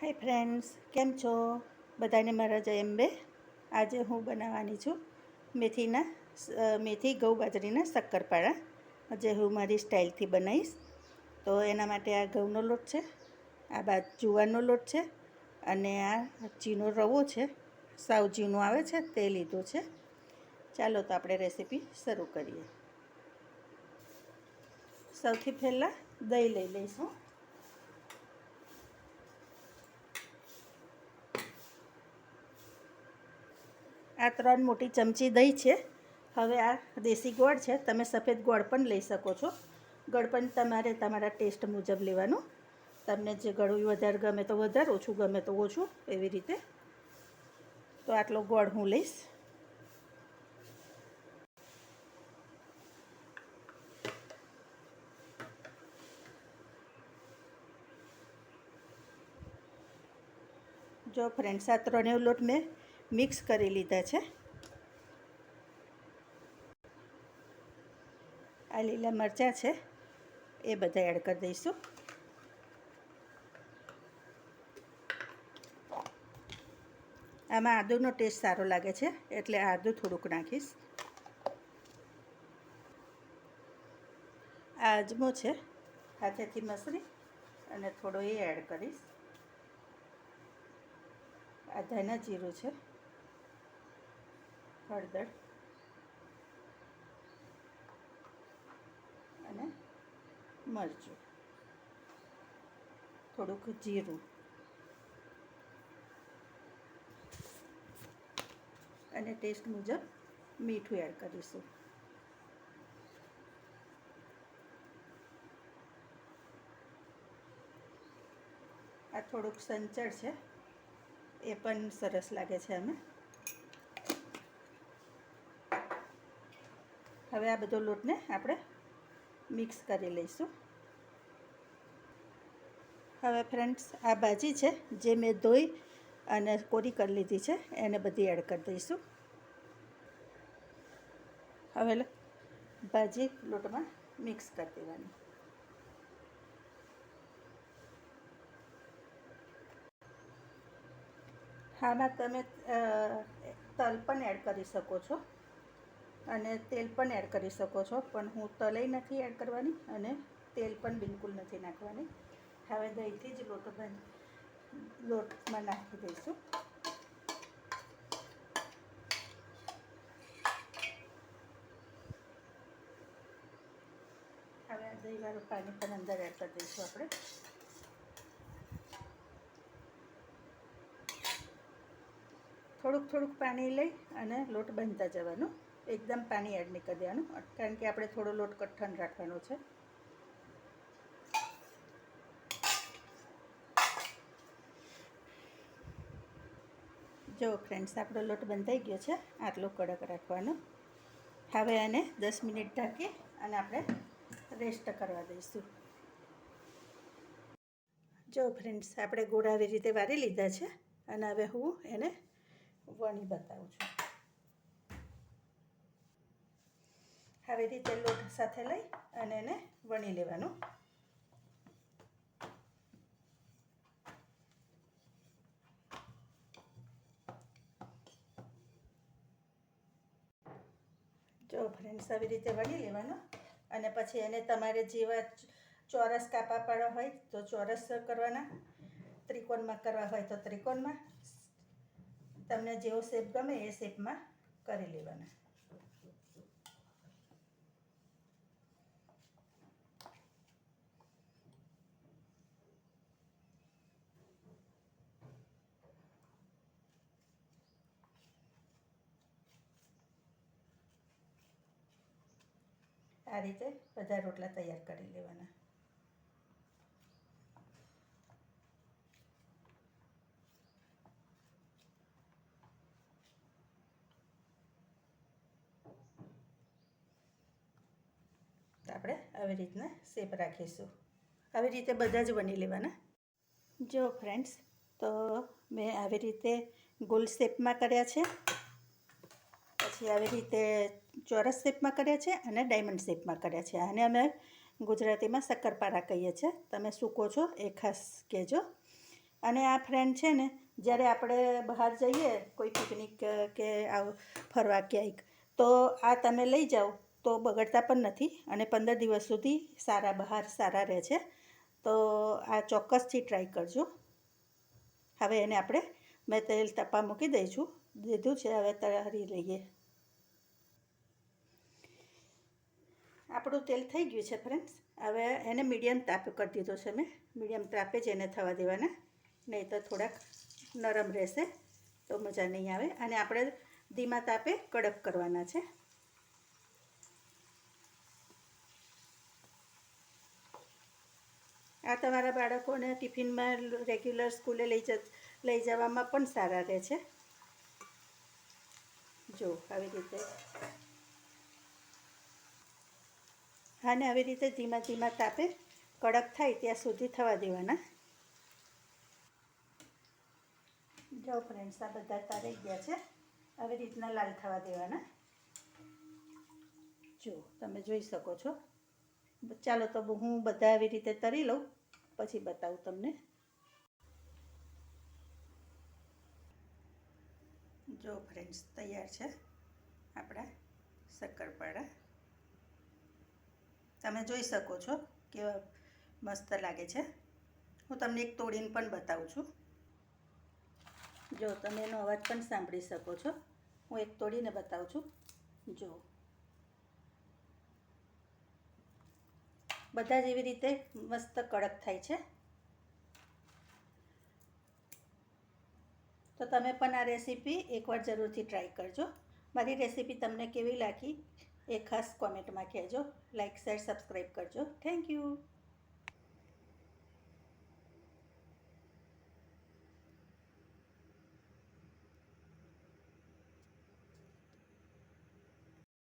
Hi friends કેમ છો? બધાને મારા જય અંબે. આજે હું બનાવવાની છું મેથીના મેથી ઘઉં બાજરીના શક્કરપારા જે હું મારી સ્ટાઇલથી બનાવીશ. તો એના માટે આ ઘઉંનો લોટ છે, આ બા, જુવારનો લોટ છે, અને આ ચીનો રવો છે. સાવ ઝીણો આવે છે, તે લીધો છે. ચાલો તો આપણે રેસીપી શરૂ કરીએ. સૌથી પહેલાં દહીં લઈ લઈશું. આ ત્રણ મોટી ચમચી દહીં છે. હવે આ દેશી ગોળ છે. તમે સફેદ ગોળ પણ લઈ શકો છો. ગળ પણ તમારે તમારા ટેસ્ટ મુજબ લેવાનું. તમને જે ગળું વધારે ગમે તો વધારે, ઓછું ગમે તો ઓછું, એવી રીતે. તો આટલો ગોળ હું લઈશ. જો ફ્રેન્ડ્સ આ ત્રણેય લોટ મેં મિક્સ કરી લીધા છે. આ લીલા મરચાં છે, એ બધા એડ કરી દઈશું. આમાં આદુનો ટેસ્ટ સારો લાગે છે, એટલે આદુ થોડુંક નાખીશ. આ અજમો છે, હાથેથી મસરી અને થોડો એ એડ કરીશ. આ ધના જીરું છે. હળદર. અને મરચું. થોડુંક જીરું. અને ટેસ્ટ મુજબ મીઠું એડ કરીશું. આ થોડુંક સંચળ છે. એ પણ સરસ લાગે છે અમે હવે આ બધો લોટને આપણે મિક્સ કરી લઈશું. હવે ફ્રેન્ડ્સ, આ ભાજી છે જે મેં ધોઈ અને કોરી કરી લીધી છે, એને બધી એડ કરી દઈશું. હવે ભાજી લોટમાં મિક્સ કરી દેવાની. આમાં તમે તલ પણ એડ કરી શકો છો. અને તેલ પણ એડ કરી શકો છો. પણ હું તલઈ નથી એડ કરવાની અને તેલ પણ બિલકુલ નથી નાખવાની. હવે દહીંથી જ લોટ લોટમાં નાખી દઈશું. હવે દહીંવાળું પાણી પણ અંદર એડ કરી દઈશું આપણે. થોડુંક થોડુંક પાણી લઈ અને લોટ બાંધતા જવાનું. એકદમ પાણી એડ નહીં કરી દેવાનું. કારણ કે આપણે થોડો લોટ કઠણ રાખવાનો છે. જો ફ્રેન્ડ્સ આપણો લોટ બંધાઈ ગયો છે. આટલો કડક રાખવાનો. હવે એને દસ મિનિટ ઢાંકી અને આપણે રેસ્ટ કરવા દઈશું. જો ફ્રેન્ડ્સ આપણે ગોળ આવી રીતે વારી લીધા છે. અને હવે હું એને વણી બતાવું છું. આવી રીતે લોટ સાથે લઈ અને એને વણી લેવાનું. જો ફ્રેન્ડ્સ, આવી રીતે વણી લેવાનું અને પછી એને તમારે જેવા ચોરસ કાપા પાડવા હોય તો ચોરસ કરવાના. ત્રિકોણમાં કરવા હોય તો ત્રિકોણમાં. તમને જેવો શેપ ગમે એ શેપમાં કરી લેવાના. આ રીતે બધા રોટલા તૈયાર કરી લેવાના. આપણે આવી રીતના શેપ રાખીશું. આવી રીતે બધા જ બની લેવાના. જો ફ્રેન્ડ્સ, તો મેં આવી રીતે ગોલ શેપમાં કર્યા છે. પછી આવી રીતે ચોરસ શેપમાં કર્યા છે અને ડાયમંડ શેપમાં કર્યા છે. અને અમે ગુજરાતીમાં શક્કરપારા કહીએ છીએ. તમે સૂકો છો એ ખાસ કહેજો. અને આ ફ્રેન્ડ છે ને, જ્યારે આપણે બહાર જઈએ કોઈ પિકનિક કે આવ ફરવા ક્યાંક, તો આ તમે લઈ જાઓ તો બગડતા પણ નથી અને પંદર દિવસ સુધી સારા બહાર સારા રહે છે. તો આ ચોક્કસથી ટ્રાય કરજો. હવે એને આપણે મેં તેલ તપા મૂકી દઈશું. દીધું છે, હવે તળી લઈએ. આપણું તેલ થઈ ગયું છે ફ્રેન્ડ્સ. હવે એને મીડિયમ તાપ કરી દીધો છે મેં. મીડિયમ તાપે જ એને થવા દેવાના. નહીં તો થોડાક નરમ રહેશે તો મજા નહીં આવે. અને આપણે ધીમા તાપે કડક કરવાના છે. આ તમારા બાળકોને ટિફિનમાં રેગ્યુલર સ્કૂલે લઈ જ, લઈ જવામાં પણ સારા રહે છે. જો, આવી રીતે આને આવી રીતે ધીમા ધીમા તાપે કડક થાય ત્યાં સુધી થવા દેવાના. જો ફ્રેન્ડ્સ આ બધા તારી ગયા છે. આવી રીતના લાલ થવા દેવાના. જો, તમે જોઈ શકો છો. ચાલો તો હું બધા આવી રીતે તરી લઉં, પછી બતાવું તમને. જો ફ્રેન્ડ્સ તૈયાર છે આપણા શક્કરપારા તમે જોઈ શકો છો કેવા મસ્ત લાગે છે. હું તમને એક તોડીને પણ બતાવું છું. જો, તમે એનો અવાજ પણ સાંભળી શકો છો. હું એક તોડીને બતાવું છું. જો. બધા જ એવી રીતે મસ્ત કડક થાય છે. તો તમે પણ આ રેસીપી એકવાર જરૂરથી ટ્રાય કરજો. મારી રેસીપી તમને કેવી લાગી એ ખાસ કોમેન્ટમાં કહેજો. લાઇક શેર સબસ્ક્રાઈબ કરજો. Thank you